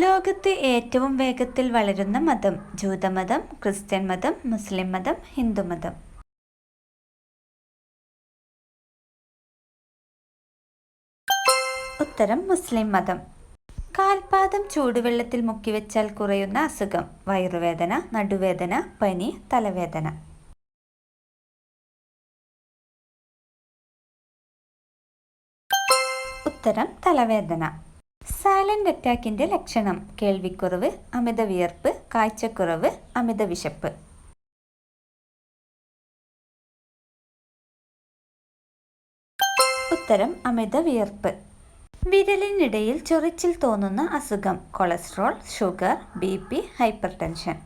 ലോകത്ത് ഏറ്റവും വേഗത്തിൽ വളരുന്ന മതം ജൂതമതം ക്രിസ്ത്യൻ മതം മുസ്ലിം മതം ഹിന്ദുമതം ഉത്തരം മുസ്ലിം മതം. കാൽപാദം ചൂടുവെള്ളത്തിൽ മുക്കിവെച്ചാൽ കുറയുന്ന അസുഖം വയറുവേദന നടുവേദന പനി തലവേദന. ഉത്തരം തലവേദന. സൈലന്റ് അറ്റാക്കിന്റെ ലക്ഷണം കേൾവിക്കുറവ് അമിത വിയർപ്പ് കാഴ്ചക്കുറവ് അമിത വിശപ്പ് ഉത്തരം അമിത വിയർപ്പ് വിരലിനിടയിൽ ചൊറിച്ചിൽ തോന്നുന്ന അസുഖം cholesterol sugar B P hyper tension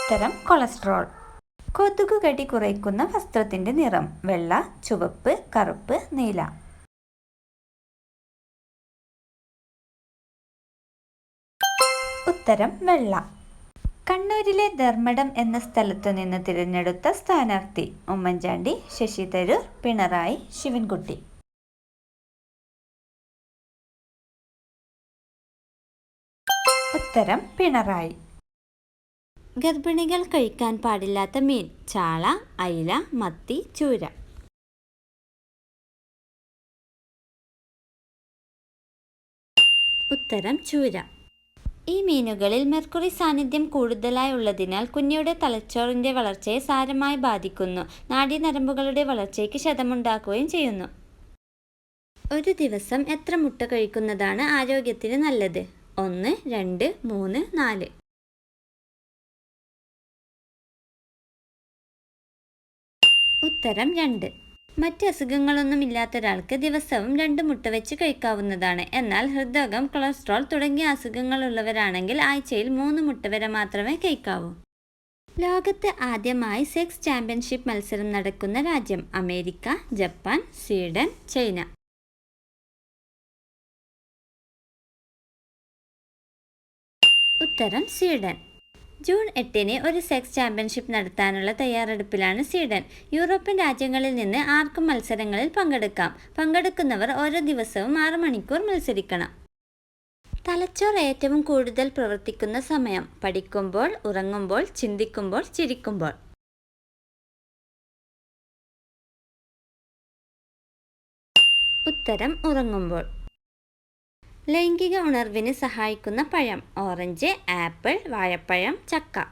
ഉത്തരം കൊളസ്ട്രോൾ. കൊതുകുകടി കുറയ്ക്കുന്ന വസ്ത്രത്തിന്റെ നിറം. വെള്ള ചുവപ്പ് കറുപ്പ് നീല. ഉത്തരം വെള്ള. കണ്ണൂരിലെ ധർമ്മടം എന്ന സ്ഥലത്തു നിന്ന് തിരഞ്ഞെടുത്ത സ്ഥാനാർത്ഥി ഉമ്മൻചാണ്ടി ശശി തരൂർ പിണറായി ശിവൻകുട്ടി. ഉത്തരം പിണറായി. ഗർഭിണികൾ കഴിക്കാൻ പാടില്ലാത്ത മീൻ ചാള അയില മത്തി ചൂര. ഉത്തരം ചൂര. ഈ മീനുകളിൽ മെർക്കുറി സാന്നിധ്യം കൂടുതലായുള്ളതിനാൽ കുഞ്ഞിയുടെ തലച്ചോറിന്റെ വളർച്ചയെ സാരമായി ബാധിക്കുന്നു. നാഡീനരമ്പുകളുടെ വളർച്ചയ്ക്ക് ക്ഷതമുണ്ടാക്കുകയും ചെയ്യുന്നു. ഒരു ദിവസം എത്ര മുട്ട കഴിക്കുന്നതാണ് ആരോഗ്യത്തിന് നല്ലത്? ഒന്ന് രണ്ട് മൂന്ന് നാല്. ഉത്തരം രണ്ട്. മറ്റ് അസുഖങ്ങളൊന്നും ഇല്ലാത്ത ഒരാൾക്ക് ദിവസവും രണ്ട് മുട്ട വെച്ച് കഴിക്കാവുന്നതാണ്. എന്നാൽ ഹൃദ്രോഗം കൊളസ്ട്രോൾ തുടങ്ങിയ അസുഖങ്ങളുള്ളവരാണെങ്കിൽ ആഴ്ചയിൽ മൂന്ന് മുട്ട വരെ മാത്രമേ കഴിക്കാവൂ. ലോകത്ത് ആദ്യമായി സെക്സ് ചാമ്പ്യൻഷിപ്പ് മത്സരം നടക്കുന്ന രാജ്യം അമേരിക്ക ജപ്പാൻ സ്വീഡൻ ചൈന. ഉത്തരം സ്വീഡൻ. ജൂൺ എട്ടിന് ഒരു സെക്സ് ചാമ്പ്യൻഷിപ്പ് നടത്താനുള്ള തയ്യാറെടുപ്പിലാണ് സ്വീഡൻ. യൂറോപ്യൻ രാജ്യങ്ങളിൽ നിന്ന് ആർക്കും മത്സരങ്ങളിൽ പങ്കെടുക്കാം. പങ്കെടുക്കുന്നവർ ഓരോ ദിവസവും ആറ് മണിക്കൂർ മത്സരിക്കണം. തലച്ചോർ ഏറ്റവും കൂടുതൽ പ്രവർത്തിക്കുന്ന സമയം. പഠിക്കുമ്പോൾ ഉറങ്ങുമ്പോൾ ചിന്തിക്കുമ്പോൾ ചിരിക്കുമ്പോൾ. ഉത്തരം ഉറങ്ങുമ്പോൾ. ലൈംഗിക ഉണർവിന് സഹായിക്കുന്ന പഴം. ഓറഞ്ച് ആപ്പിൾ വാഴപ്പഴം ചക്ക.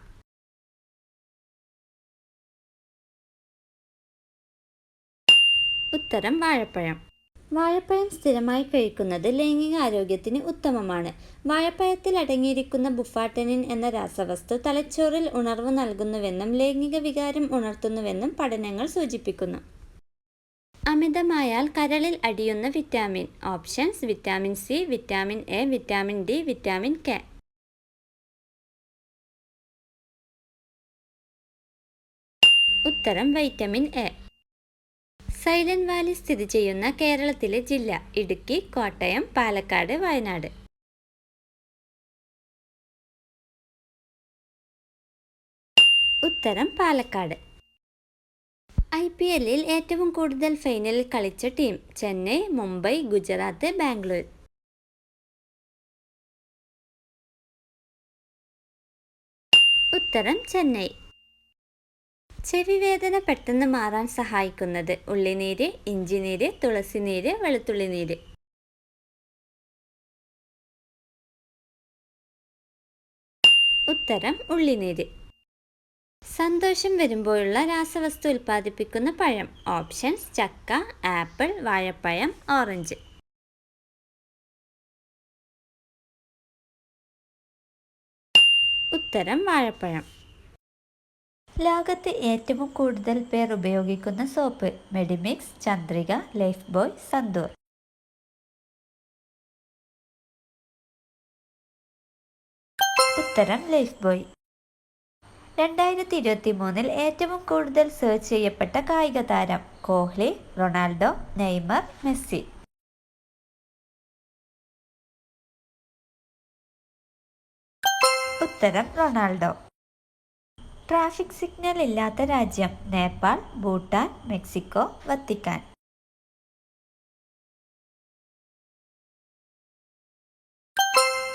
ഉത്തരം വാഴപ്പഴം. വാഴപ്പഴം സ്ഥിരമായി കഴിക്കുന്നത് ലൈംഗിക ആരോഗ്യത്തിന് ഉത്തമമാണ്. വാഴപ്പഴത്തിൽ അടങ്ങിയിരിക്കുന്ന ബുഫാട്ടനിൻ എന്ന രാസവസ്തു തലച്ചോറിൽ ഉണർവ് നൽകുന്നുവെന്നും ലൈംഗിക വികാരം ഉണർത്തുന്നുവെന്നും പഠനങ്ങൾ സൂചിപ്പിക്കുന്നു. അമിതമായാൽ കരളിൽ അടിയുന്ന vitamin. Options vitamin C vitamin A vitamin D vitamin K. ഉത്തരം വൈറ്റമിൻ എ. സൈലന്റ് വാലി സ്ഥിതി ചെയ്യുന്ന കേരളത്തിലെ ജില്ല ഇടുക്കി കോട്ടയം പാലക്കാട് വയനാട്. ഉത്തരം പാലക്കാട്. ഐ പി എല്ലിൽ ഏറ്റവും കൂടുതൽ ഫൈനലിൽ കളിച്ച ടീം ചെന്നൈ മുംബൈ ഗുജറാത്ത് ബാംഗ്ലൂർ. ഉത്തരം ചെന്നൈ. ചെവിവേദന പെട്ടെന്ന് മാറാൻ സഹായിക്കുന്നത് ഉള്ളിനീര് ഇഞ്ചിനീര് തുളസിനീര് വെളുത്തുള്ളിനീര്. ഉത്തരം ഉള്ളിനീര്. സന്തോഷം വരുമ്പോഴുള്ള രാസവസ്തു ഉൽപ്പാദിപ്പിക്കുന്ന പഴം. ഓപ്ഷൻസ് ചക്ക ആപ്പിൾ വാഴപ്പഴം ഓറഞ്ച്. ഉത്തരം വാഴപ്പഴം. ലോകത്ത് ഏറ്റവും കൂടുതൽ പേർ ഉപയോഗിക്കുന്ന soap Medimix Chandrika Lifebuoy Santoor. ഉത്തരം ലൈഫ് ബോയ്. രണ്ടായിരത്തി ഇരുപത്തി മൂന്നിൽ ഏറ്റവും കൂടുതൽ സെർച്ച് ചെയ്യപ്പെട്ട കായിക താരം കോഹ്ലി റൊണാൾഡോ നെയ്മർ മെസ്സി. ഉത്തരം റൊണാൾഡോ. ട്രാഫിക് സിഗ്നൽ ഇല്ലാത്ത രാജ്യം നേപ്പാൾ ഭൂട്ടാൻ മെക്സിക്കോ വത്തിക്കാൻ.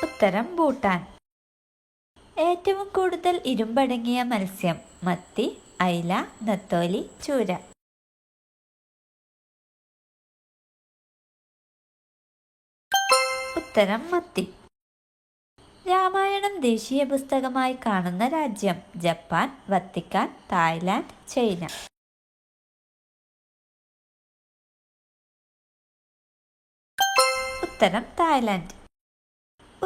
ഉത്തരം ഭൂട്ടാൻ. ഏറ്റവും കൂടുതൽ ഇരുമ്പടങ്ങിയ മത്സ്യം മത്തി ഐല നത്തോലി ചൂര. ഉത്തരം മത്തി. രാമായണം ദേശീയ പുസ്തകമായി കാണുന്ന രാജ്യം ജപ്പാൻ വത്തിക്കാൻ തായ്ലാൻഡ് ചൈന. ഉത്തരം തായ്ലാന്റ്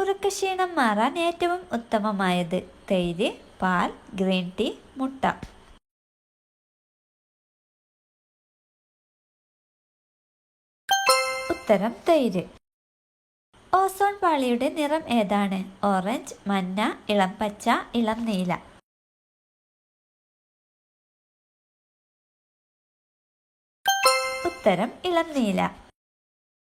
ഉറക്കക്ഷീണം മാറാൻ ഏറ്റവും ഉത്തമമായത് തൈര് പാൽ ഗ്രീൻ ടീ മുട്ട. ഉത്തരം തൈര് ഓസോൺ പാളിയുടെ നിറം ഏതാണ്? ഓറഞ്ച് മഞ്ഞ ഇളം പച്ച ഇളം നീല. ഉത്തരം ഇളം നീല.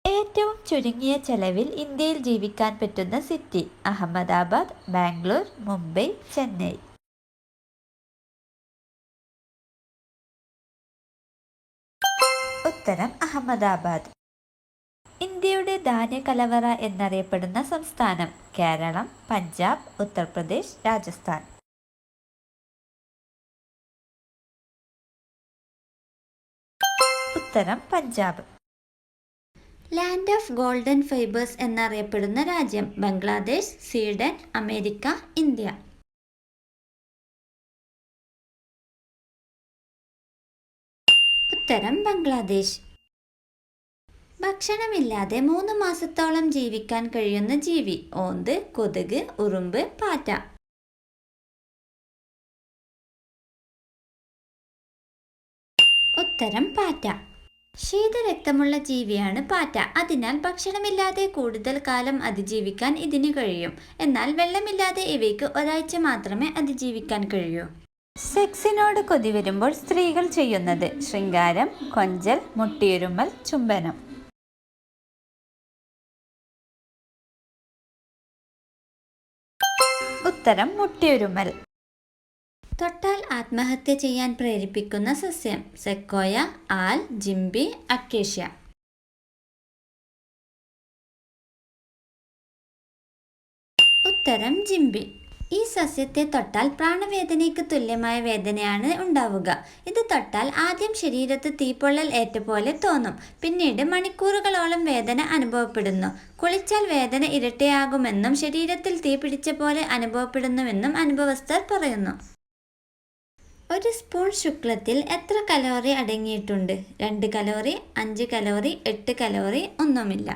ഏറ്റവും ചുരുങ്ങിയ ചെലവിൽ ഇന്ത്യയിൽ ജീവിക്കാൻ പറ്റുന്ന സിറ്റി അഹമ്മദാബാദ് ബാംഗ്ലൂർ മുംബൈ ചെന്നൈ. ഉത്തരം അഹമ്മദാബാദ്. ഇന്ത്യയുടെ ധാന്യകലവറ എന്നറിയപ്പെടുന്ന സംസ്ഥാനം കേരളം പഞ്ചാബ് ഉത്തർപ്രദേശ് രാജസ്ഥാൻ. ഉത്തരം Punjab. Land of golden fibres എന്നറിയപ്പെടുന്ന രാജ്യം ബംഗ്ലാദേശ് സ്വീഡൻ അമേരിക്ക ഇന്ത്യ. ഉത്തരം ബംഗ്ലാദേശ്. ഭക്ഷണമില്ലാതെ മൂന്ന് മാസത്തോളം ജീവിക്കാൻ കഴിയുന്ന ജീവി ഓന്ത് കൊതുക് ഉറുമ്പ് പാറ്റ. ഉത്തരം പാറ്റ. ശീതരക്തമുള്ള ജീവിയാണ് പാറ്റ. അതിനാൽ ഭക്ഷണമില്ലാതെ കൂടുതൽ കാലം അതിജീവിക്കാൻ ഇതിന് കഴിയും. എന്നാൽ വെള്ളമില്ലാതെ ഇവയ്ക്ക് ഒരാഴ്ച മാത്രമേ അതിജീവിക്കാൻ കഴിയൂ. സെക്സിനോട് കൊതി വരുമ്പോൾ സ്ത്രീകൾ ചെയ്യുന്നത് ശൃംഗാരം കൊഞ്ചൽ മുട്ടിയുരുമ്മൽ ചുംബനം. ഉത്തരം മുട്ടിയുരുമ്മൽ തൊട്ടാൽ ആത്മഹത്യ ചെയ്യാൻ പ്രേരിപ്പിക്കുന്ന സസ്യം സെക്കോയ ആൽ ജിംബി അക്കേഷ്യ. ഉത്തരം ജിംബി. ഈ സസ്യത്തെ തൊട്ടാൽ പ്രാണവേദനയ്ക്ക് തുല്യമായ വേദനയാണ് ഉണ്ടാവുക. ഇത് തൊട്ടാൽ ആദ്യം ശരീരത്ത് തീപ്പൊള്ളൽ ഏറ്റ പോലെ തോന്നും. പിന്നീട് മണിക്കൂറുകളോളം വേദന അനുഭവപ്പെടുന്നു. കുളിച്ചാൽ വേദന ഇരട്ടിയാകുമെന്നും ശരീരത്തിൽ തീ പിടിച്ച പോലെ അനുഭവപ്പെടുന്നുവെന്നും അനുഭവസ്ഥർ പറയുന്നു. ഒരു സ്പൂൺ ശുക്ലത്തിൽ എത്ര കലോറി അടങ്ങിയിട്ടുണ്ട്? രണ്ട് കലോറി അഞ്ച് കലോറി എട്ട് കലോറി ഒന്നുമില്ല.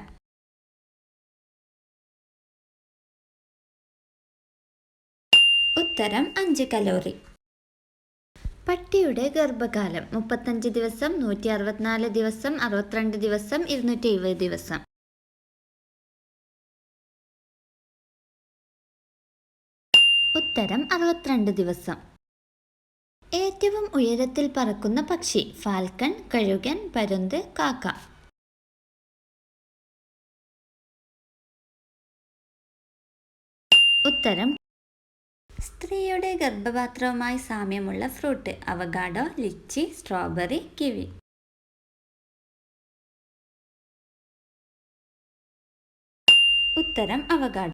ഉത്തരം അഞ്ച് കലോറി. പട്ടിയുടെ ഗർഭകാലം മുപ്പത്തഞ്ച് ദിവസം നൂറ്റി അറുപത്തിനാല് ദിവസം അറുപത്തിരണ്ട് ദിവസം ഇരുന്നൂറ്റി എഴുപത് ദിവസം. ഉത്തരം അറുപത്തിരണ്ട് ദിവസം. ഏറ്റവും ഉയരത്തിൽ പറക്കുന്ന പക്ഷി ഫാൽക്കൺ കഴുകൻ പരുന്ത് കാക്ക. ഉത്തരം സ്ത്രീയുടെ ഗർഭപാത്രവുമായി സാമ്യമുള്ള fruit avocado lychee strawberry kiwi. ഉത്തരം അവഗാഡോ.